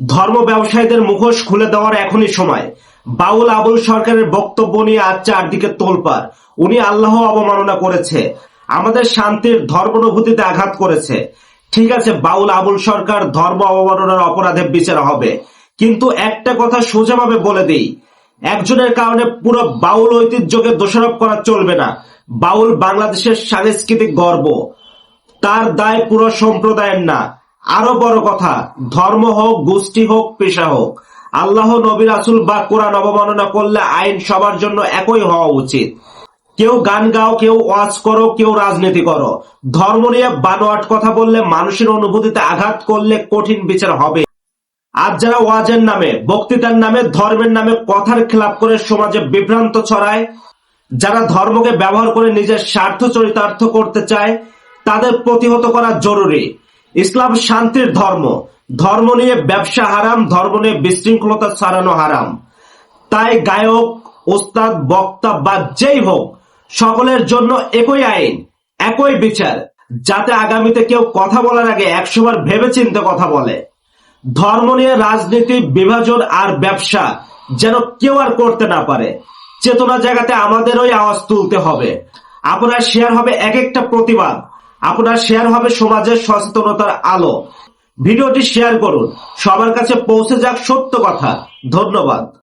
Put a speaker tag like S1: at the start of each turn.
S1: ধর্ম ব্যবসায়ীদের মুখোশ খুলে দেওয়ার এখনই সময়। বাউল আবুল সরকারের বক্তব্য নিয়ে আজ চারদিকে তোলপার উনি আল্লাহ অবমাননা করেছে, আমাদের শান্তির ধর্মানুভূতিতে আঘাত করেছে। ঠিক আছে, বাউল আবুল সরকার ধর্ম অবমাননার অপরাধে বিচার হবে, কিন্তু একটা কথা সোজাভাবে বলে দিই। একজনের কারণে পুরো বাউল ঐতিহ্যকে দোষারোপ করা চলবে না। বাউল বাংলাদেশের সাংস্কৃতিক গর্ব। তার দায় পুরো সম্প্রদায়ের না। আরও বড় কথা, ধর্ম হোক, গোষ্ঠী হোক, পেশা হোক, আল্লাহ, নবী আসুল বা কোরআন অবমাননা করলে আইন সবার জন্য একই হওয়া উচিত। কেউ গান গাও, কেউ ওয়াজ করো, কেউ রাজনীতি করো। ধর্ম নিয়ে বানোয়াট কথা বললে মানুষের অনুভূতিতে আঘাত করলে কঠিন বিচার হবে। আজ যারা ওয়াজের নামে, বক্তৃতার নামে, ধর্মের নামে কথার খেলাপ করে সমাজে বিভ্রান্ত ছড়ায়, যারা ধর্মকে ব্যবহার করে নিজের স্বার্থ চরিতার্থ করতে চায়, তাদের প্রতিহত করা জরুরি। ইসলাম শান্তির ধর্ম। ধর্ম নিয়ে ব্যবসা হারাম, ধর্ম নিয়ে বিশৃঙ্খলতা ছড়ানো হারাম। তাই গায়ক, ওস্তাদ, বক্তা বা যেই হোক, সকলের জন্য একই আইন, একই বিচার, যাতে আগামীতে কেউ কথা বলার আগে একশোবার ভেবেচিন্তে কথা বলে। ধর্ম নিয়ে রাজনীতি, বিভাজন আর ব্যবসা যেন কেউ আর করতে না পারে। চেতনা জায়গাতে আমাদেরই আওয়াজ তুলতে হবে। আপনার শেয়ার হবে এক একটা প্রতিবাদ। আপনার শেয়ার হবে সমাজের সচেতনতার আলো। ভিডিওটি শেয়ার করুন। সবার কাছে পৌঁছে যাক সত্য কথা। ধন্যবাদ।